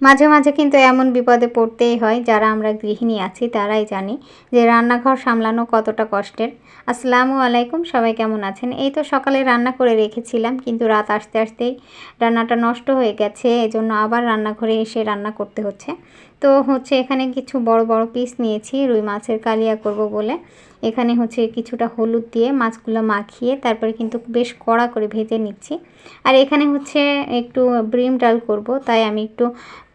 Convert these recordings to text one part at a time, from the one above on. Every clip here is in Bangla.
মাঝে মাঝে কিন্তু এমন বিপদে পড়তেই হয়, যারা আমরা গৃহিণী আছি, তারাই জানি যে রান্নাঘর সামলানো কতটা কষ্টের। আসসালামু আলাইকুম, সবাই কেমন আছেন? এই তো সকালে রান্না করে রেখেছিলাম, কিন্তু রাত আসতে আসতেই রান্নাটা নষ্ট হয়ে গেছে, এজন্য আবার রান্নাঘরে এসে রান্না করতে হচ্ছে। তো হচ্ছে এখানে কিছু বড় বড় পিস নিয়েছি, রুই মাছের কালিয়া করব বলে। এখানে হচ্ছে কিছুটা হলুদ দিয়ে মাছগুলো মাখিয়ে তারপরে কিন্তু বেশ কড়া করে ভেজে নিচ্ছি। আর এখানে হচ্ছে একটু ব্রিম ডাল করব, তাই আমি একটু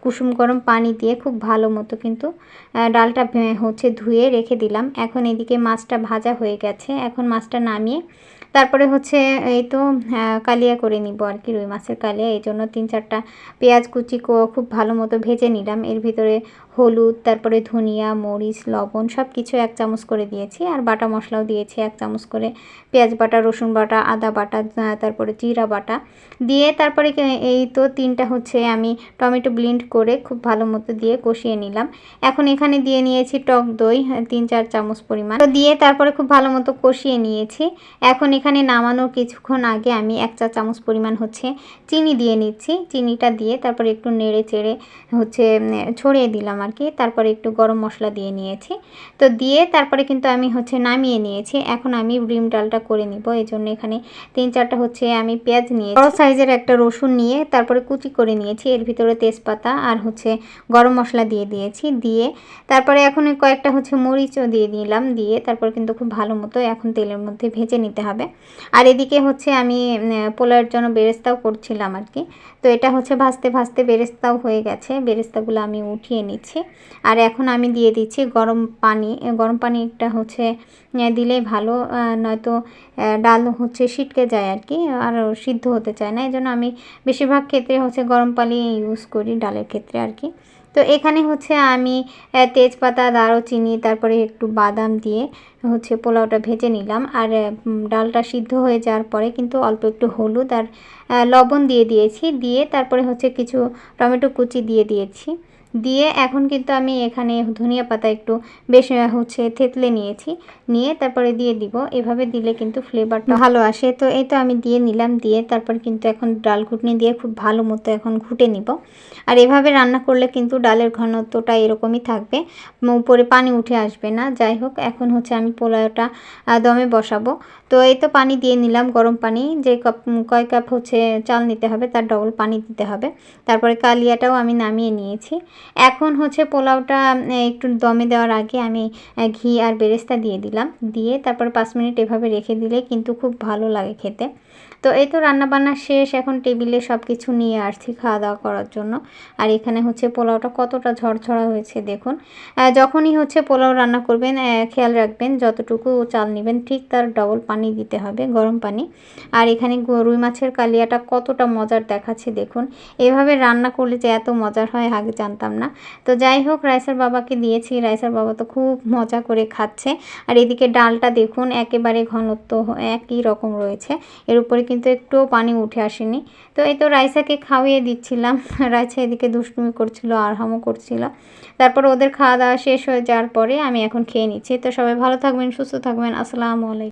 কুসুম গরম পানি দিয়ে খুব ভালো মতো কিন্তু ডালটা হচ্ছে ধুয়ে রেখে দিলাম। এখন এদিকে মাছটা ভাজা হয়ে গেছে। এখন মাছটা নামিয়ে তারপরে হচ্ছে এই তো কালিয়া করে নিব আর কি, রুই মাছের কালিয়া। এই জন্য তিন চারটা পেঁয়াজ কুচি খুব ভালো মতো ভেজে নিলাম। এর ভিতরে হলুদ, তারপরে ধনিয়া, মরিচ, লবণ সব কিছু এক চামচ করে দিয়েছি। আর বাটা মশলাও দিয়েছি এক চামচ করে। পেঁয়াজ বাটা, রসুন বাটা, আদা বাটা তারপরে জিরা বাটা দিয়ে তারপরে এই তো তিনটা হচ্ছে আমি টমেটো ব্লিন্ড করে খুব ভালো মতো দিয়ে কষিয়ে নিলাম। এখন এখানে দিয়ে নিয়েছি টক দই তিন চার চামচ পরিমাণ। তো দিয়ে তারপরে খুব ভালো মতো কষিয়ে নিয়েছি। এখন এখানে নামানোর কিছুক্ষণ আগে আমি এক চা চামচ পরিমাণ হচ্ছে চিনি দিয়ে নিচ্ছি। চিনিটা দিয়ে তারপরে একটু নেড়ে চেড়ে হচ্ছে ছড়িয়ে দিলাম আর কি। তারপরে একটু গরম মশলা দিয়ে নিয়েছি। তো দিয়ে তারপরে কিন্তু আমি হচ্ছে নামিয়ে নিয়েছি। এখন আমি ব্রিম ডালটা করে নিব। এই জন্য এখানে তিন চারটা হচ্ছে আমি পেঁয়াজ নিয়ে বড় সাইজের একটা রসুন নিয়ে তারপরে কুচি করে নিয়েছি। এর ভিতরে তেজপাতা আর হচ্ছে গরম মশলা দিয়ে দিয়েছি। দিয়ে তারপরে এখন কয়েকটা হচ্ছে মরিচও দিয়ে দিলাম। দিয়ে তারপর কিন্তু খুব ভালো মতো এখন তেলের মধ্যে ভেজে নিতে হবে। আর এদিকে হচ্ছে আমি পোলার জন্য বেরেস্তাও করছিলাম আর কি। তো এটা হচ্ছে ভাজতে ভাজতে বেরেস্তাও হয়ে গেছে। বেরেস্তাগুলো আমি উঠিয়ে নিচ্ছি। আর এখন আমি দিয়ে দিচ্ছি গরম পানি। গরম পানিটা হচ্ছে দিলেই ভালো। নয়তো ডাল হচ্ছে ছিটকে যায় আর কি, আর সিদ্ধ হতে চায় না। এই জন্য আমি বেশিরভাগ ক্ষেত্রে হচ্ছে গরম পানি ইউজ করি ডালের ক্ষেত্রে আর কি। তো এখানে হচ্ছে আমি তেজপাতা, দারুচিনি, তারপরে একটু বাদাম দিয়ে হচ্ছে পোলাওটা ভেজে নিলাম। আর ডালটা সিদ্ধ হয়ে যাওয়ার পরে কিন্তু অল্প একটু হলুদ আর লবণ দিয়ে দিয়েছি। দিয়ে তারপরে হচ্ছে কিছু টমেটো কুচি দিয়ে দিয়েছি। দিয়ে এখন কিন্তু আমি এখানে ধনিয়া পাতা একটু বেশ হচ্ছে থেতলে নিয়েছি। নিয়ে তারপরে দিয়ে দিব। এভাবে দিলে কিন্তু ফ্লেভারটা ভালো আসে। তো এই তো আমি দিয়ে নিলাম। দিয়ে তারপর কিন্তু এখন ডাল ঘুটনি দিয়ে খুব ভালো মতো এখন ঘুটে নিব। আর এভাবে রান্না করলে কিন্তু ডালের ঘনত্বটা এরকমই থাকবে। উপরে পানি উঠে আসবে না। যাই হোক, এখন হচ্ছে আমি পোলাওটা দমে বসাবো। তো এই তো পানি দিয়ে নিলাম গরম পানি। যে কাপ কয় কাপ হচ্ছে চাল নিতে হবে, তার ডবল পানি দিতে হবে। তারপরে কালিয়াটাও আমি নামিয়ে নিয়েছি। এখন হচ্ছে পোলাওটা একটু দমে দেওয়ার আগে আমি ঘি আর বেরেস্তা দিয়ে দিলাম। দিয়ে তারপর পাঁচ মিনিট এভাবে রেখে দিলে কিন্তু খুব ভালো লাগে খেতে। তো এই তো রান্নাবান্না শেষ, এখন টেবিলে সব কিছু নিয়ে আসছি খাওয়া দাওয়া করার জন্য। আর এখানে হচ্ছে পোলাওটা কতটা ঝরঝরা হয়েছে দেখুন। যখনই হচ্ছে পোলাও রান্না করবেন খেয়াল রাখবেন যতটুকু চাল নেবেন ঠিক তার ডবল পানি দিতে হবে, গরম পানি। আর এখানে রুই মাছের কালিয়াটা কতটা মজার দেখাচ্ছে দেখুন। এভাবে রান্না করলে যে এত মজার হয় আগে জানতাম না। তো যাই হোক, রাইসার বাবাকে দিয়েছি। রাইসার বাবা তো খুব মজা করে খাচ্ছে। আর এদিকে ডালটা দেখুন, একেবারে ঘনত্ব একই রকম রয়েছে। এর উপরে কিন্তু একটুও পানি উঠে আসেনি। তো এই তো রাইসাকে খাওয়িয়ে দিচ্ছিলাম। রাইসা এদিকে দুষ্টুমি করছিল, আরহামও করছিল। তারপর ওদের খাওয়া দাওয়া শেষ হয়ে যাওয়ার পরে আমি এখন খেয়ে নিচ্ছি। তো সবাই ভালো থাকবেন, সুস্থ থাকবেন। আসসালামু আলাইকুম।